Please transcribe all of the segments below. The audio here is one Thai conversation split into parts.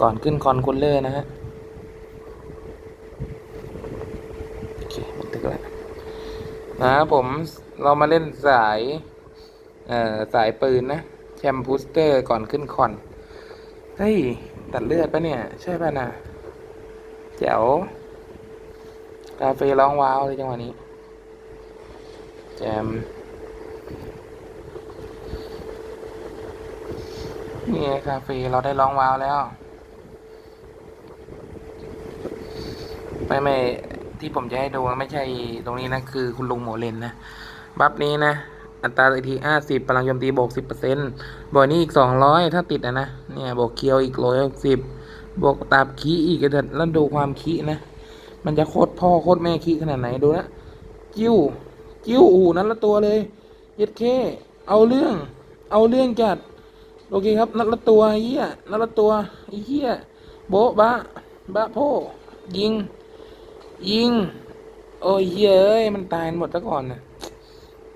ก่อนขึ้นคอนคูลเลอร์นะฮะโอเคบันทึกแล้วนะผมเรามาเล่นสายเอ่อสายปืนนะแชมพูสเตอร์ก่อนขึ้นคอน เฮ้ย ตัดเลือดปะเนี่ย ใช่ปะนะแจ๋วคาเฟ่ร้องว้าวเลยจังหวะนี้ แจมนี่คาเฟ่เราได้ร้องว้าวแล้ว ไม่ไม่ที่ผมจะให้ดูไม่ใช่ตรงนี้นะ คือคุณลุงโมอเลนนะ บัฟนี้นะ อัตราตีทีห้าสิบพลังโจมตีบวกสิบเปอร์เซ็นต์บวกนี้อีกสองร้อยถ้าติดอะนะ เนี่ยบวกเคียวอีกร้อยหกสิบบวกตาบคีอีกเถิดแล้วดูความคีนะ มันจะโคตรพ่อโคตรแม่คีขนาดไหนดูนะจิ้วจิ้วอู่นั้นละตัวเลยเย็ดเค เอาเรื่อง เอาเรื่องจัดโอเคครับ นัดละตัวเหี้ยนัดละตัวเหี้ยโบ๊ะบะบะโพยิง ยิง โอ้ยเย้ยมันตายหมดซะก่อนนะ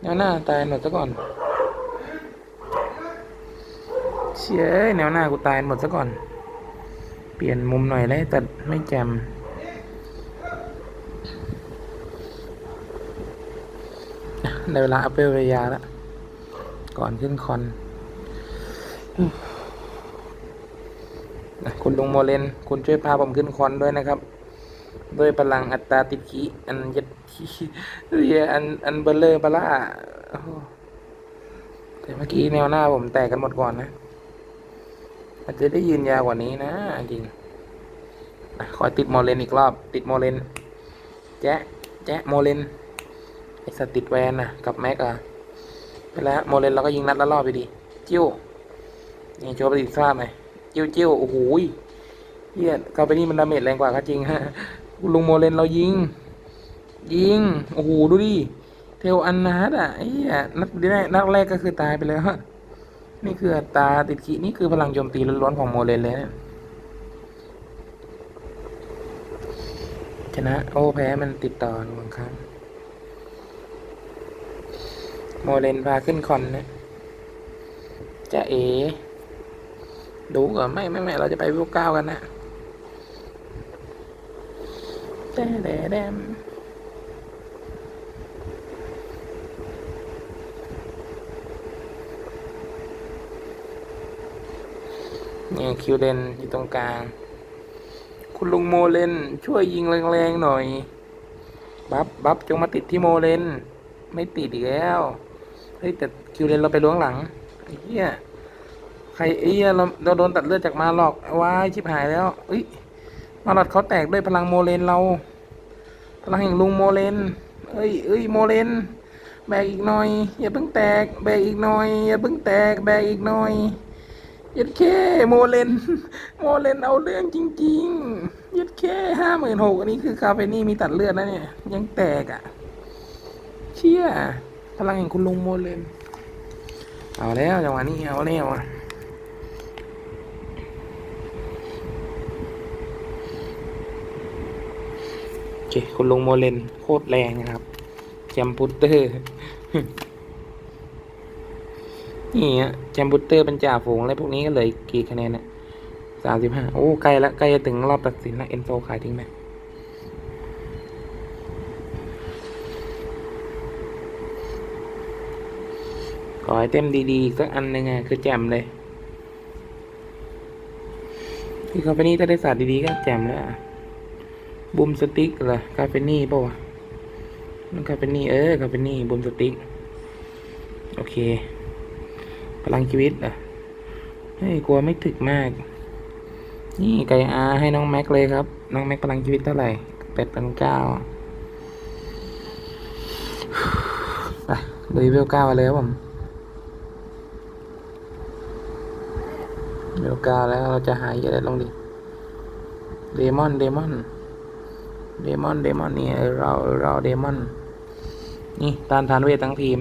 แนวหน้าตายหมดซะก่อนเชี่ยเอ้ยแนวหน้ากูตายหมดซะก่อน เปลี่ยนมุมหน่อยเลยแต่ไม่แจมได้เวลาอัพเวลระยะแล้วก่อนขึ้นคอนคุณลุงโมเลน คุณช่วยพาผมขึ้นคอนด้วยนะครับ ด้วยพลังอัตราติดขีอันยัดขีเรียอันอันเบลเลอร์บล่าแต่เมื่อกี้แนวหน้าผมแตกกันหมดก่อนนะอาจจะได้ยืนยาวกว่านี้นะจริงอะขอติดโมเลนอีกรอบ ติดโมเลนแจ๊ะแจ๊ะโมเลนไอสติดแวนนะกับแม็กอะไปแล้วโมเลนเราก็ยิงนัดละรอบไปดีจิ้วนี่โชว์ประสิทธิภาพหน่อยจิ้วจิ้วโอ้โหเฮียเข้าไปนี่มันดาเมจแรงกว่าก็จริงฮะ ลุงโมเลนเรายิง ยิง โอ้โห ดูดิ เทลอันนัดอะไอ้เหี้ยนัดแรกนัดแรกก็คือตายไปแล้วฮะนี่คืออัตราติดขีนี่คือพลังโจมตีล้วนๆของโมเลนเลยนะชนะ โอ้แพ้มันติดต่อหนึ่งครั้งโมเลนพาขึ้นคอนนะจะเอ ดูก่อนไม่ไม่ไม่เราจะไปวิวเก้ากันนะ แต่แดแดมนี่คิวเลนอยู่ตรงกลาง คุณลุงโมเลนช่วยยิงแรงๆหน่อย บัฟบัฟจงมาติดที่โมเลน ไม่ติดอีกแล้ว เฮ้ยแต่คิวเลนเราไปล้วงหลังไอ้เหี้ย ใครไอ้เหี้ยเราเราโดนตัดเลือดจากมาหลอกว้ายชิบหายแล้วเอ้ย มาหลอดเขาแตกด้วยพลังโมเลนเรา พลังแห่งลุงโมเลน เอ้ยเอ้ยโมเลน แบกอีกหน่อย อย่าเพิ่งแตก แบกอีกหน่อย อย่าเพิ่งแตก แบกอีกหน่อยยัดแค่โมเลน โมเลนเอาเรื่องจริงๆยัดแค่ห้าหมื่นหกอันนี้คือคาเฟนี่มีตัดเลือดนะเนี่ย ยังแตกอะ เชี่ย พลังแห่งคุณลุงโมเลน เอาแล้วจังหวะนี้เอาแล้วอะ เคคุณลุงโมเลนโคตรแรงนะครับแจมพุตเตอร์นี่ฮะแจมพุตเตอร์เป็นจ่าฝูงอะไรพวกนี้ก็เลยกี่คะแนนเนี่ยสามสิบห้าโอ้ใกล้ละใกล้จะถึงรอบตัดสินละเอ็นโซขายทิ้งไหมขอให้เต็มดีๆอีกสักอันหนึ่งอะคือแจมเลยที่เขาไปนี่ถ้าได้ศาสตร์ดีๆก็แจมแล้วอะ บูมสติ๊กเหรอคาเฟนี่ป่าวะนั่นคาเฟนี่เออคาเฟนี่บูมสติ๊กโอเค พลังชีวิตอะเฮ้ยกลัวไม่ถึกมาก นี่ไก่อาให้น้องแม็กเลยครับ น้องแม็กพลังชีวิตเท่าไหร่แปดพันเก้าไปเลยเวลเก้าไปเลยครับผมเวลเก้าแล้วเราจะหายอะไรลงดิ เดมอน เดมอน เดมอน เดมอน นี่เออเราเราเดมอน นี่ตานทานเวททั้งทีม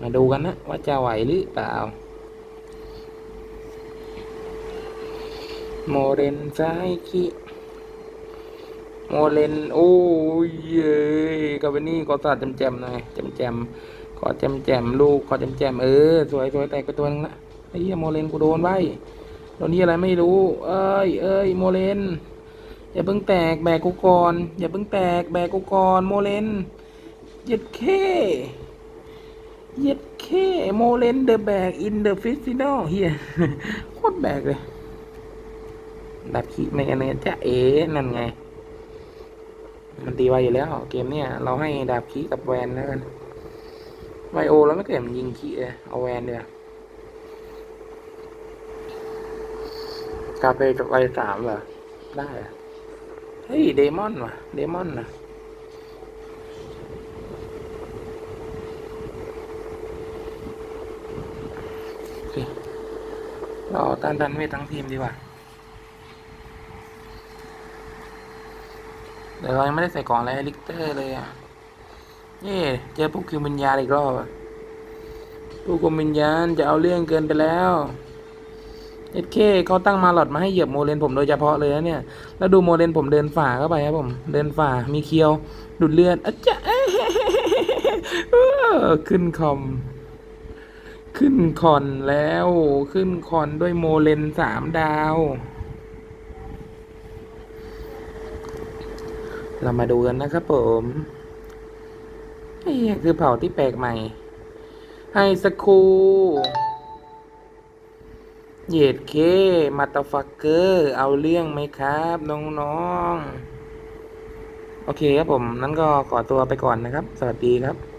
มาดูกันนะ ว่าจะไหวหรือเปล่า โมเรนซ้ายคิโมเรนโอ้ยเย้กับวันนี้ก็สาดแจมๆหน่อยแจมๆขอแจมๆลูกขอแจมๆเออสวยสวยแตกไปตัวนึงละไอ้เหี้ยโมเรนกูโดนไว้ตอนนี้อะไรไม่รู้ เอ้ยเอ้ยโมเลน อย่าเพิ่งแตกแบกกูก่อนอย่าเพิ่งแตกแบกกูก่อนโมเลนเย็ดเคเย็ดเคโมเลนเดอะแบกอินเดอะฟิสินอลเฮียโคตรแบกเลยดับขีไม่กันเนี่ยจะเอ๋นั่นไง มันตีไวอยู่แล้ว เกมเนี่ย เราให้ดาบคีกับแวนแล้วกันไวโอแล้วไม่เกิดมันยิงคีเลยเอาแวนเดียวกาเปกับไวสามเหรอได้ เฮ้ยเดมอนว่ะเดมอนนะเราต้านทันเวททั้งทีมดีกว่าเดี๋ยวเรายังไม่ได้ใส่กล่องอะไรลิกเตอร์เลยอะเย่เจอพวกคิววิญญาอีกรอบอะพวกคิววิญญาจะเอาเรื่องเกินไปแล้ว เอ็ดเคเขาตั้งมาหลอดมาให้เหยียบโมเลนผมโดยเฉพาะเลยนะเนี่ย แล้วดูโมเลนผมเดินฝ่าเข้าไปครับผม เดินฝ่า มีเคียวดุดเลือดอะจ๊ะขึ้นคอม ขึ้นคอนแล้ว ขึ้นคอนด้วยโมเลนสามดาว เรามาดูกันนะครับผมนี่คือเผ่าที่แปลกใหม่ ไฮสคู เยดเคมาตาฟักเกอร์ เอาเรื่องไหมครับ น้องๆ โอเคครับผม นั้นก็ขอตัวไปก่อนนะครับ สวัสดีครับ